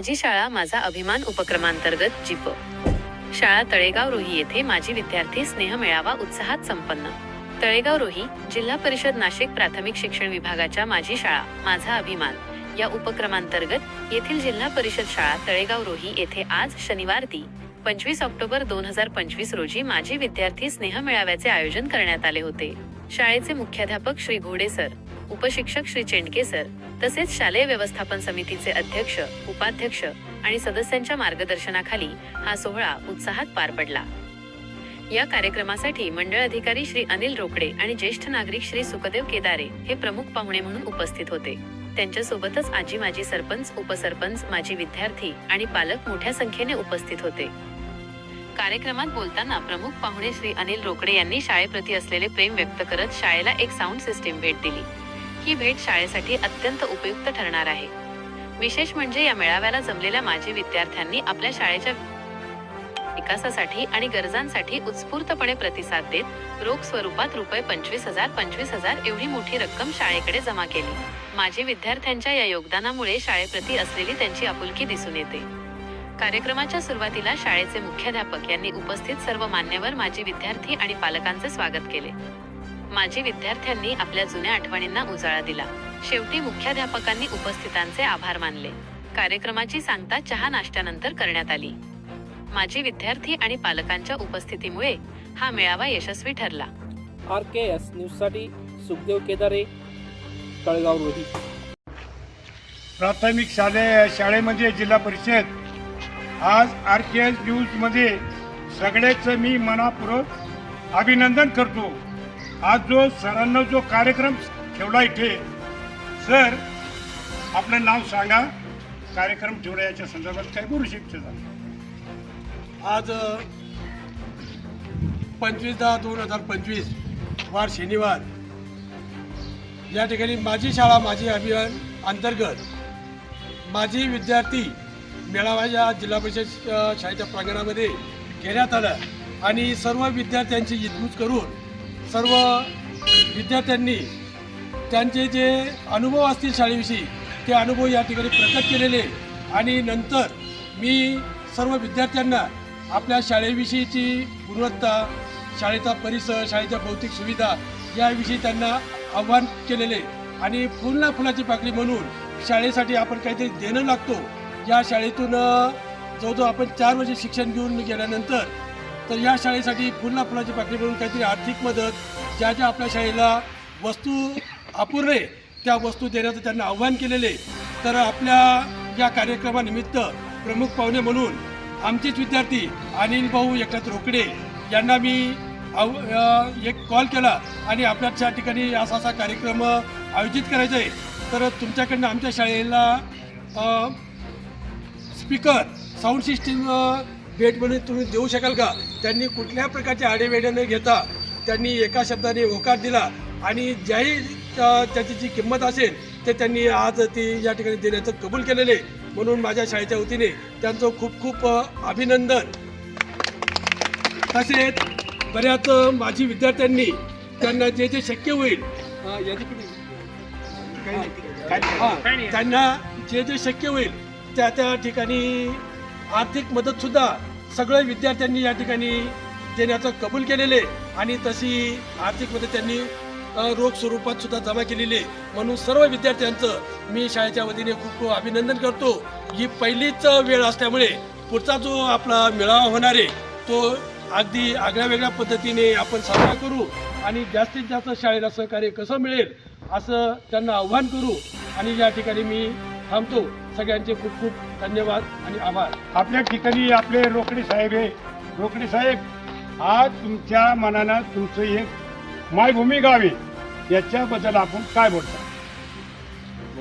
माझी शाळा माझा अभिमान उपक्रमांतर्गत जिप. शाळा तळेगाव रोही येथे माजी विद्यार्थी स्नेह मेळावा उत्साहात संपन्न. तळेगाव रोही जिल्हा परिषद नाशिक प्राथमिक शिक्षण विभागाच्या माझी शाळा माझा अभिमान. या उपक्रमांतर्गत येथील जिल्हा परिषद शाळा तळेगाव रोही येथे आज शनिवार ती पंचवीस ऑक्टोबर दोन हजार पंचवीस रोजी माजी विद्यार्थी स्नेह मेळाव्याचे आयोजन करण्यात आले होते. शाळेचे मुख्याध्यापक श्री घोडे सर उपशिक्षक श्री चेंडकेसर तसेच शालेय व्यवस्थापन समितीचे अध्यक्ष उपाध्यक्ष आणि सदस्यांच्या मार्गदर्शनाखाली हा सोहळा उत्साहात पार पडला. या कार्यक्रमासाठी मंडळ अधिकारी श्री अनिल रोकडे आणि ज्येष्ठ नागरिक श्री सुखदेव केदारे हे प्रमुख पाहुणे म्हणून उपस्थित होते. त्यांच्यासोबतच आजी माजी सरपंच उपसरपंच माजी विद्यार्थी आणि पालक मोठ्या संख्येने उपस्थित होते. कार्यक्रमात बोलताना प्रमुख पाहुणे श्री अनिल रोकडे यांनी शाळेप्रती असलेले प्रेम व्यक्त करत शाळेला एक साऊंड सिस्टीम भेट दिली. ही भेट शाळेसाठी अत्यंत उपयुक्त ठरणार आहे. विशेष म्हणजे या मेळाव्याला जमलेल्या माजी विद्यार्थ्यांनी आपल्या शाळेच्या विकासासाठी आणि गरजांसाठी उत्स्फूर्तपणे प्रतिसाद देत रोख स्वरूपात रुपये पंचवीस हजार पंचवीस हजार एवढी मोठी रक्कम शाळेकडे जमा केली. माजी विद्यार्थ्यांच्या या योगदानामुळे शाळेप्रती असलेली त्यांची आपुलकी दिसून येते. कार्यक्रमाच्या सुरुवातीला शाळेचे मुख्याध्यापक यांनी उपस्थित सर्व मान्यवर माजी विद्यार्थी आणि पालकांचे स्वागत केले. माजी विद्यार्थ्यांनी आपल्या जुन्या आठवणींना उजाळा दिला. शेवटी मुख्याध्यापकांनी उपस्थितांचे आभार मानले. कार्यक्रमाची सांगता चहा नाश्त्यानंतर करण्यात आली. माजी विद्यार्थी आणि पालकांच्या उपस्थितीमुळे हा मेळावा यशस्वी ठरला. आर के एस न्यूजसाठी सुखदेव केदारे तळगाव रोही. प्राथमिक शाळे शाळेमध्ये जिल्हा परिषद. आज आर के एस न्यूजमध्ये सगळ्याचं मी मनापूर्वक अभिनंदन करतो. आज जो सरांना जो कार्यक्रम ठेवला इथे सर आपलं नाव सांगा. कार्यक्रम ठेवला याच्या संदर्भात काय बोलू शकतो आज पंचवीस दहा दोन हजार पंचवीस वार शनिवार. या ठिकाणी माझी शाळा माझी अभियान अंतर्गत माझी विद्यार्थी मेळावा या जिल्हा परिषद शाळेच्या प्रांगणामध्ये घेण्यात आला आणि सर्व विद्यार्थ्यांची इतकूच करून सर्व विद्यार्थ्यांनी त्यांचे जे अनुभव असतील शाळेविषयी ते अनुभव या ठिकाणी प्रकट केलेले. आणि नंतर मी सर्व विद्यार्थ्यांना आपल्या शाळेविषयीची गुणवत्ता शाळेचा परिसर शाळेच्या भौतिक सुविधा याविषयी त्यांना आव्हान केलेले. आणि फुलना फुलाची पाकळी म्हणून शाळेसाठी आपण काहीतरी देणं लागतो. या शाळेतून जो जवळजवळ आपण चार वर्ष शिक्षण घेऊन गेल्यानंतर तर या शाळेसाठी पुन्हा फुलाची पाकळी म्हणून काहीतरी आर्थिक मदत ज्या ज्या आपल्या शाळेला वस्तू अपूर्ण त्या वस्तू देण्याचं त्यांना आव्हान केलेले. तर आपल्या या कार्यक्रमानिमित्त प्रमुख पाहुणे म्हणून आमचेच विद्यार्थी अनिल भाऊ एकनाथ रोकडे यांना मी आव एक कॉल केला आणि आपल्याच्या ठिकाणी असा असा कार्यक्रम आयोजित करायचा आहे. तर तुमच्याकडनं आमच्या शाळेला स्पीकर साऊंड सिस्टीम भेट म्हणून तुम्ही देऊ शकाल का? त्यांनी कुठल्या प्रकारचे आडेवेडे न घेता त्यांनी एका शब्दाने होकार दिला आणि ज्याही त्याची जी किंमत असेल ते त्यांनी आज ती या ठिकाणी देण्याचं कबूल केलेले. म्हणून माझ्या शाळेच्या वतीने त्यांचं खूप खूप अभिनंदन. तसेच बऱ्याच माजी विद्यार्थ्यांनी त्यांना जे जे शक्य होईल त्यांना जे जे शक्य होईल त्या त्या ठिकाणी आर्थिक मदत सगळे विद्यार्थ्यांनी या ठिकाणी देण्याचं कबूल केलेले आणि तशी आर्थिक मदत त्यांनी रोख स्वरूपात सुद्धा जमा केलेली आहे. म्हणून सर्व विद्यार्थ्यांचं मी शाळेच्या वतीने खूप खूप अभिनंदन करतो ही पहिलीच वेळ असल्यामुळे पुढचा जो आपला मेळावा होणार आहे तो अगदी आगळ्या वेगळ्या पद्धतीने आपण साजरा करू आणि जास्तीत जास्त शाळेला सहकार्य कसं मिळेल असं त्यांना आव्हान करू आणि या ठिकाणी मी थांबतो. सगळ्यांचे खूप खूप धन्यवाद आणि आभार. आपल्या ठिकाणी आपले रोकडे साहेब आहे. रोकडे साहेब आज तुमच्या मनानं तुमचं एक मायभूमी गाव आहे. याच्याबद्दल आपण काय बोलता?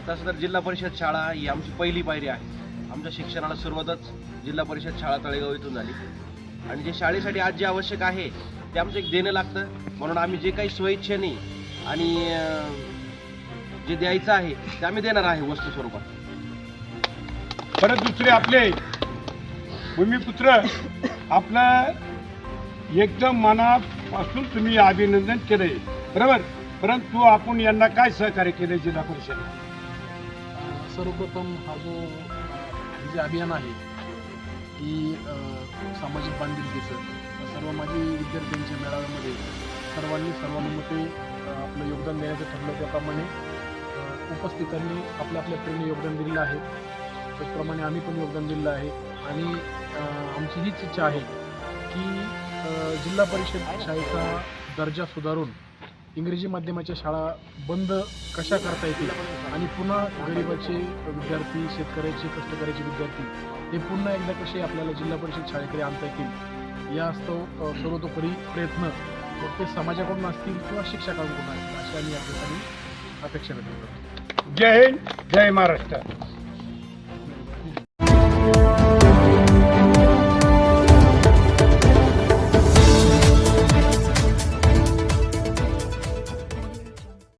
तसं तर जिल्हा परिषद शाळा ही आमची पहिली पायरी आहे. आमच्या शिक्षणाला सुरुवातच जिल्हा परिषद शाळा तळेगाव इथून झाली. आणि जे शाळेसाठी आज जे आवश्यक आहे ते आमचं एक देणं लागतं. म्हणून आम्ही जे काही स्वइच्छेने आणि जे द्यायचं आहे ते आम्ही देणार आहे वस्तू स्वरूपात. परत दुसरे आपले भूमिपुत्र आपलं एकदम मनापासून तुम्ही अभिनंदन केलंय बरोबर? परंतु आपण यांना काय सहकार्य केलं जिल्हा परिषद सर्वप्रथम हा जो हे जे अभियान आहे की सामाजिक बांधिलकीचं सर्व माजी विद्यार्थ्यांच्या मेळाव्यामध्ये सर्वांनी सर्वानुमते आपलं योगदान देण्याचं ठरलं त्याप्रमाणे उपस्थितांनी आपल्या आपल्या प्रेमी योगदान दिलेलं आहे. त्याचप्रमाणे आम्ही पण योगदान दिलेलं आहे. आणि आमची हीच इच्छा आहे की जिल्हा परिषद शाळेचा दर्जा सुधारून इंग्रजी माध्यमाच्या शाळा बंद कशा करता येतील आणि पुन्हा गरिबाचे विद्यार्थी शेतकऱ्याचे कष्टकऱ्याचे विद्यार्थी हे पुन्हा एकदा कसे आपल्याला जिल्हा परिषद शाळेकडे आणता येतील? या असतो सर्वतोपरी प्रयत्न. मग ते समाजाकडून असतील किंवा शिक्षकांकडून असतील अशी आम्ही या ठिकाणी अपेक्षा व्यक्त करतो. जय हिंद जय महाराष्ट्र.